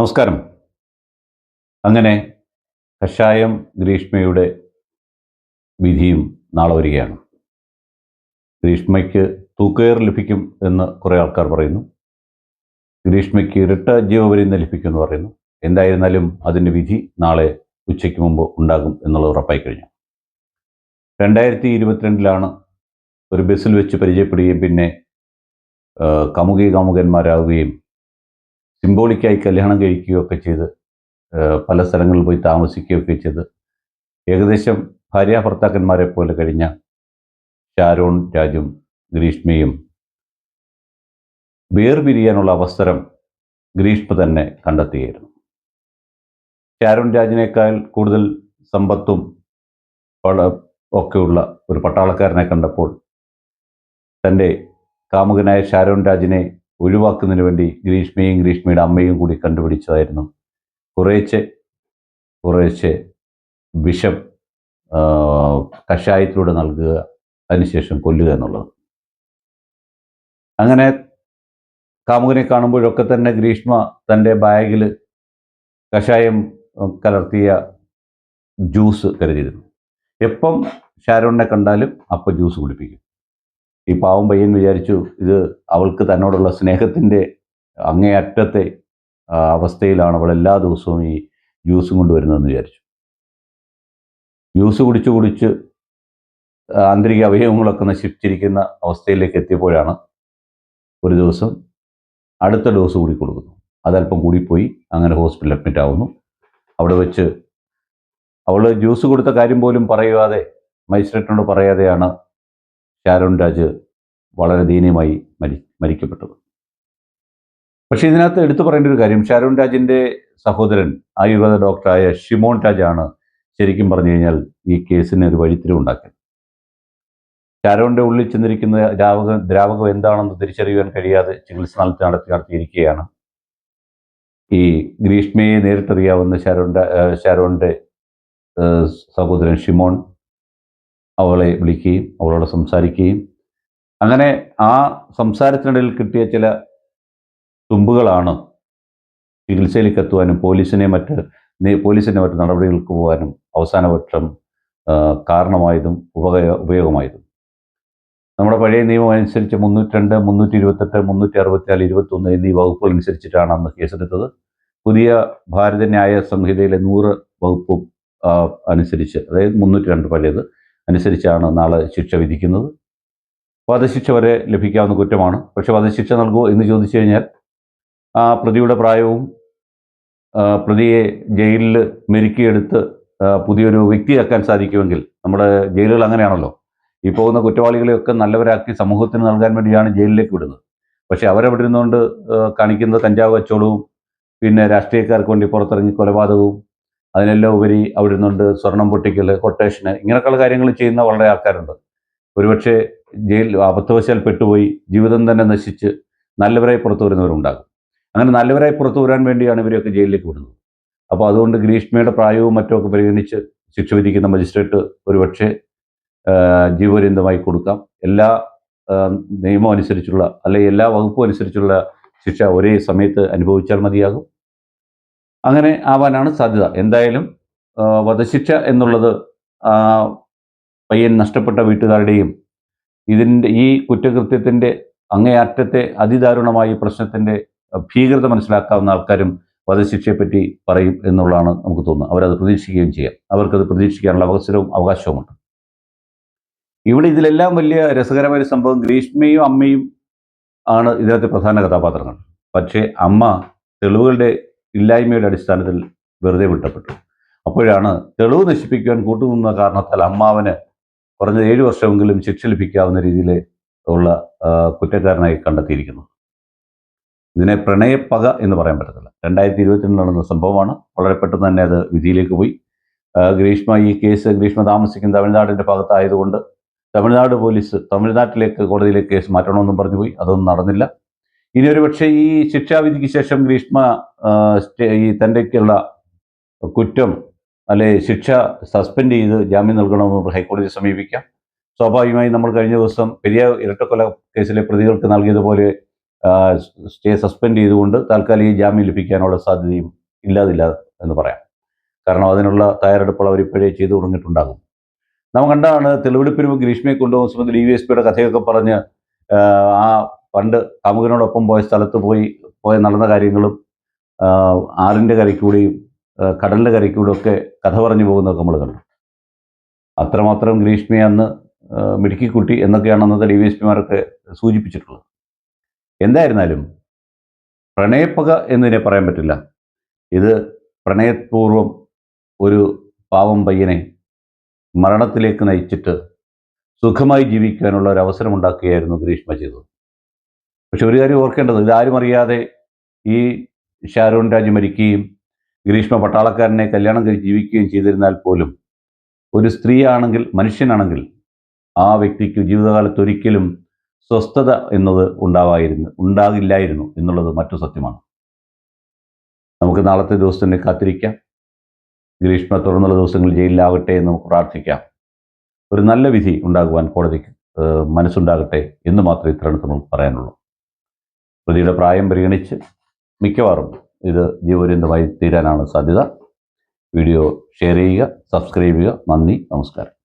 നമസ്കാരം. അങ്ങനെ കഷായം ഗ്രീഷ്മയുടെ വിധിയും നാളെ വരികയാണ്. ഗ്രീഷ്മയ്ക്ക് തൂക്കുകയർ ലഭിക്കും എന്ന് കുറേ ആൾക്കാർ പറയുന്നു. ഗ്രീഷ്മയ്ക്ക് ഇരട്ട ജീവപര്യന്തം ലഭിക്കും എന്ന് പറയുന്നു. എന്തായിരുന്നാലും അതിന്റെ വിധി നാളെ ഉച്ചയ്ക്ക് മുമ്പ് ഉണ്ടാകും എന്നുള്ളത് ഉറപ്പായി കഴിഞ്ഞു. രണ്ടായിരത്തി ഇരുപത്തിരണ്ടിലാണ് ഒരു ബസ്സിൽ വെച്ച് പരിചയപ്പെടുകയും പിന്നെ കാമുകി കമുകി കാമുകന്മാരാവുകയും സിംബോളിക്കായി കല്യാണം കഴിക്കുകയൊക്കെ ചെയ്ത് പല സ്ഥലങ്ങളിൽ പോയി താമസിക്കുകയൊക്കെ ചെയ്ത് ഏകദേശം ഭാര്യ ഭർത്താക്കന്മാരെ പോലെ കഴിഞ്ഞ ഷാരോൺ രാജും ഗ്രീഷ്മയും വേർപിരിയാനുള്ള അവസരം ഗ്രീഷ്മ തന്നെ കണ്ടെത്തുകയായിരുന്നു ഷാരോൺ രാജിനേക്കാൾ കൂടുതൽ സമ്പത്തും ഒക്കെയുള്ള ഒരു പട്ടാളക്കാരനെ കണ്ടപ്പോൾ തന്റെ കാമുകനായ ഷാരോൺ രാജിനെ ഒഴിവാക്കുന്നതിന് വേണ്ടി ഗ്രീഷ്മയും ഗ്രീഷ്മയുടെ അമ്മയും കൂടി കണ്ടുപിടിച്ചതായിരുന്നു. കുറേശ്ശെ കുറേശ്ശെ വിഷം കഷായത്തിലൂടെ നൽകുക അതിനുശേഷം കൊല്ലുക എന്നുള്ളത്. അങ്ങനെ കാമുകനെ കാണുമ്പോഴൊക്കെ തന്നെ ഗ്രീഷ്മ തന്റെ ബാഗിൽ കഷായം കലർത്തിയ ജ്യൂസ് കരുതിയിരുന്നു. എപ്പം ഷാരോണിനെ കണ്ടാലും അപ്പം ജ്യൂസ് കുടിപ്പിക്കും. ഈ പാവം പയ്യൻ വിചാരിച്ചു ഇത് അവൾക്ക് തന്നോടുള്ള സ്നേഹത്തിന്റെ അങ്ങേയറ്റത്തെ അവസ്ഥയിലാണ് അവൾ എല്ലാ ദിവസവും ഈ ജ്യൂസും കൊണ്ടുവരുന്നതെന്ന് വിചാരിച്ചു. ജ്യൂസ് കുടിച്ച് കുടിച്ച് ആന്തരിക അവയവങ്ങളൊക്കെ നശിപ്പിച്ചിരിക്കുന്ന അവസ്ഥയിലേക്ക് എത്തിയപ്പോഴാണ് ഒരു ദിവസം അടുത്ത ഡോസ് കൂടി കൊടുക്കുന്നു. അതല്പം കൂടിപ്പോയി അങ്ങനെ ഹോസ്പിറ്റലിൽ അഡ്മിറ്റ് ആവുന്നു. അവിടെ വെച്ച് അവൾ ജ്യൂസ് കൊടുത്ത കാര്യം പോലും പറയാതെ മജിസ്ട്രേറ്റിനോട് പറയാതെയാണ് ഷാരോൺ രാജ് വളരെ ദയനീയമായി മരി മരിക്കപ്പെട്ടത് പക്ഷേ ഇതിനകത്ത് എടുത്തു പറയേണ്ട ഒരു കാര്യം ഷാരോൺ രാജിന്റെ സഹോദരൻ ആയുർവേദ ഡോക്ടറായ ഷിമോൺ രാജാണ് ശരിക്കും പറഞ്ഞു കഴിഞ്ഞാൽ ഈ കേസിന് ഒരു വഴിത്തിരിവുണ്ടാക്കിയത് ഷാരോണിന്റെ ഉള്ളിൽ ചെന്നിരിക്കുന്ന ദ്രാവക ദ്രാവകം എന്താണെന്ന് തിരിച്ചറിയുവാൻ കഴിയാതെ ചികിത്സ നടത്തി നടത്തി നടത്തിയിരിക്കുകയാണ് ഈ ഗ്രീഷ്മയെ നേരിട്ടറിയാവുന്ന ഷാരോന്റെ ഷാരോന്റെ സഹോദരൻ ഷിമോൺ അവളെ വിളിക്കുകയും അവളോട് സംസാരിക്കുകയും. അങ്ങനെ ആ സംസാരത്തിനിടയിൽ കിട്ടിയ ചില തുമ്പുകളാണ് ചികിത്സയിലേക്ക് എത്തുവാനും പോലീസിനെ മറ്റ് പോലീസിന്റെ മറ്റ് നടപടികൾക്ക് പോകാനും അവസാനപക്ഷം കാരണമായതും ഉപക ഉപയോഗമായതും. നമ്മുടെ പഴയ നിയമം അനുസരിച്ച് മുന്നൂറ്റി രണ്ട് മുന്നൂറ്റി ഇരുപത്തെട്ട് മുന്നൂറ്റി അറുപത്തിനാല് ഇരുപത്തൊന്ന് എന്നീ വകുപ്പുകൾ അനുസരിച്ചിട്ടാണ് അന്ന് കേസെടുത്തത്. പുതിയ ഭാരത ന്യായ സംഹിതയിലെ നൂറ് വകുപ്പും അനുസരിച്ച് അതായത് മുന്നൂറ്റി രണ്ട് പഴയത്. അനുസരിച്ചാണ് നാളെ ശിക്ഷ വിധിക്കുന്നത്. വധശിക്ഷ വരെ ലഭിക്കാവുന്ന കുറ്റമാണ്. പക്ഷേ വധശിക്ഷ നൽകുമോ എന്ന് ചോദിച്ചു കഴിഞ്ഞാൽ ആ പ്രതിയുടെ പ്രായവും പ്രതിയെ ജയിലിൽ മെരുക്കിയെടുത്ത് പുതിയൊരു വ്യക്തിയാക്കാൻ സാധിക്കുമെങ്കിൽ നമ്മുടെ ജയിലുകൾ അങ്ങനെയാണല്ലോ. ഈ പോകുന്ന കുറ്റവാളികളെയൊക്കെ നല്ലവരാക്കി സമൂഹത്തിന് നൽകാൻ വേണ്ടിയാണ് ജയിലിലേക്ക് വിടുന്നത്. പക്ഷെ അവരവിടെ ഇരുന്നുകൊണ്ട് കാണിക്കുന്നത് കഞ്ചാവ് കച്ചവടവും പിന്നെ രാഷ്ട്രീയക്കാർക്ക് വേണ്ടി പുറത്തിറങ്ങി കൊലപാതകവും അതിനെല്ലാം ഉപരി അവിടെ ഇരുന്നുകൊണ്ട് സ്വർണം പൊട്ടിക്കൽ കൊട്ടേഷന് ഇങ്ങനെയൊക്കെയുള്ള കാര്യങ്ങൾ ചെയ്യുന്ന വളരെ ആൾക്കാരുണ്ട്. ഒരുപക്ഷെ ജയിൽ അബദ്ധവശാൽ പെട്ടുപോയി ജീവിതം തന്നെ നശിച്ച് നല്ലവരായി പുറത്തു വരുന്നവരുണ്ടാകും. അങ്ങനെ നല്ലവരായി പുറത്തു വരാൻ വേണ്ടിയാണ് ഇവരെയൊക്കെ ജയിലിലേക്ക് വിടുന്നത്. അപ്പോൾ അതുകൊണ്ട് ഗ്രീഷ്മയുടെ പ്രായവും മറ്റുമൊക്കെ പരിഗണിച്ച് ശിക്ഷ വിധിക്കുന്ന മജിസ്ട്രേറ്റ് ഒരുപക്ഷെ ജീവപര്യന്തമായി കൊടുക്കാം. എല്ലാ നിയമം അനുസരിച്ചുള്ള അല്ലെങ്കിൽ എല്ലാ വകുപ്പും അനുസരിച്ചുള്ള ശിക്ഷ ഒരേ സമയത്ത് അനുഭവിച്ചാൽ മതിയാകും. അങ്ങനെ ആവാനാണ് സാധ്യത. എന്തായാലും വധശിക്ഷ എന്നുള്ളത് പയ്യൻ നഷ്ടപ്പെട്ട വീട്ടുകാരുടെയും ഇതിന്റെ ഈ കുറ്റകൃത്യത്തിന്റെ അങ്ങേയറ്റത്തെ അതിദാരുണമായ പ്രശ്നത്തിന്റെ ഭീകരത മനസ്സിലാക്കാവുന്ന ആൾക്കാരും വധശിക്ഷയെപ്പറ്റി പറയും എന്നുള്ളതാണ് നമുക്ക് തോന്നുന്നത്. അവരത് പ്രതീക്ഷിക്കുകയും ചെയ്യാം. അവർക്കത് പ്രതീക്ഷിക്കാനുള്ള അവസരവും അവകാശവുമുണ്ട്. ഇവിടെ ഇതിലെല്ലാം വലിയ രസകരമായ സംഭവം ഗ്രീഷ്മയും അമ്മയും ആണ് ഇതിനകത്തെ പ്രധാന കഥാപാത്രങ്ങൾ. പക്ഷേ അമ്മ തെളിവുകളുടെ ഇല്ലായ്മയുടെ അടിസ്ഥാനത്തിൽ വെറുതെ വിട്ടപ്പെട്ടു. അപ്പോഴാണ് തെളിവ് നശിപ്പിക്കുവാൻ കൂട്ടുനിന്ന കാരണത്താൽ അമ്മാവന് കുറഞ്ഞത് ഏഴു വർഷമെങ്കിലും ശിക്ഷ ലഭിക്കാവുന്ന രീതിയിൽ ഉള്ള കുറ്റക്കാരനായി കണ്ടെത്തിയിരിക്കുന്നു. ഇതിനെ പ്രണയപ്പക എന്ന് പറയാൻ പറ്റത്തില്ല. രണ്ടായിരത്തി ഇരുപത്തിരണ്ടിൽ നടന്ന സംഭവമാണ്. വളരെ പെട്ടെന്ന് തന്നെ അത് വിധിയിലേക്ക് പോയി. ഗ്രീഷ്മ ഈ കേസ് ഗ്രീഷ്മ താമസിക്കുന്ന തമിഴ്നാടിന്റെ ഭാഗത്തായതുകൊണ്ട് തമിഴ്നാട് പോലീസ് തമിഴ്നാട്ടിലേക്ക് കോടതിയിലേക്ക് കേസ് മാറ്റണമെന്നും പറഞ്ഞു പോയി അതൊന്നും നടന്നില്ല. ഇനി ഒരു പക്ഷേ ഈ ശിക്ഷാവിധിക്ക് ശേഷം ഗ്രീഷ്മ ഈ തന്റെക്കുള്ള കുറ്റം അല്ലെ ശിക്ഷ സസ്പെൻഡ് ചെയ്ത് ജാമ്യം നൽകണമെന്ന് ഹൈക്കോടതിയെ സമീപിക്കാം. സ്വാഭാവികമായി നമ്മൾ കഴിഞ്ഞ ദിവസം പെരിയ ഇരട്ടക്കൊല കേസിലെ പ്രതികൾക്ക് നൽകിയതുപോലെ സ്റ്റേ സസ്പെൻഡ് ചെയ്തുകൊണ്ട് താൽക്കാലിക ജാമ്യം ലഭിക്കാനുള്ള സാധ്യതയും ഇല്ലാതില്ല എന്ന് പറയാം. കാരണം അതിനുള്ള തയ്യാറെടുപ്പുകൾ അവരിപ്പോഴേ ചെയ്തു തുടങ്ങിയിട്ടുണ്ടാകും. നാം കണ്ടാണ് തെളിവെടുപ്പിന് ഗ്രീഷ്മയെ കൊണ്ടുപോകുന്ന സമയത്ത് ഡി വി എസ് പിയുടെ കഥയൊക്കെ പറഞ്ഞ് ആ, പണ്ട് കാമുകനോടൊപ്പം പോയ സ്ഥലത്ത് പോയി പോയ നടന്ന കാര്യങ്ങളും ആറിന്റെ കരയ്ക്കൂടെയും കടലിന്റെ കരയ്ക്കൂടെ ഒക്കെ കഥ പറഞ്ഞു പോകുന്നതൊക്കെ നമ്മൾ കണ്ടു. അത്രമാത്രം ഗ്രീഷ്മയെ അന്ന് മിടുക്കിക്കുട്ടി എന്നൊക്കെയാണ് അന്നത്തെ ഡി വി എസ് പിമാരൊക്കെ സൂചിപ്പിച്ചിട്ടുള്ളത്. എന്തായിരുന്നാലും പ്രണയപ്പക എന്നതിനെ പറയാൻ പറ്റില്ല. ഇത് പ്രണയപൂർവം ഒരു പാവം പയ്യനെ മരണത്തിലേക്ക് നയിച്ചിട്ട് സുഖമായി ജീവിക്കാനുള്ള ഒരു അവസരം ഉണ്ടാക്കുകയായിരുന്നു ഗ്രീഷ്മ ചെയ്തത്. പക്ഷെ ഒരു കാര്യം ഓർക്കേണ്ടത് ഇതാരും അറിയാതെ ഈ ഷാരോൺ രാജ് മരിക്കുകയും ഗ്രീഷ്മ പട്ടാളക്കാരനെ കല്യാണം കഴിച്ച് ജീവിക്കുകയും ചെയ്തിരുന്നാൽ പോലും ഒരു സ്ത്രീയാണെങ്കിൽ മനുഷ്യനാണെങ്കിൽ ആ വ്യക്തിക്ക് ജീവിതകാലത്ത് ഒരിക്കലും സ്വസ്ഥത എന്നത് ഉണ്ടാവായിരുന്നു ഉണ്ടാകില്ലായിരുന്നു എന്നുള്ളത് മറ്റു സത്യമാണ്. നമുക്ക് നാളത്തെ ദിവസത്തിനെ കാത്തിരിക്കാം. ഗ്രീഷ്മ തുടർന്നുള്ള ദിവസങ്ങളിൽ ജയിലിലാകട്ടെ എന്ന് നമുക്ക് പ്രാർത്ഥിക്കാം. ഒരു നല്ല വിധി ഉണ്ടാകുവാൻ കോടതിക്ക് മനസ്സുണ്ടാകട്ടെ എന്ന് മാത്രമേ ഇത്രയും നമുക്ക് പറയാനുള്ളൂ. പ്രതിയുടെ പ്രായം പരിഗണിച്ച് മിക്കവാറും ഇത് ജീവപര്യന്തമായി തീരാനാണ് സാധ്യത. വീഡിയോ ഷെയർ ചെയ്യുക സബ്സ്ക്രൈബ് ചെയ്യുക. നന്ദി നമസ്കാരം.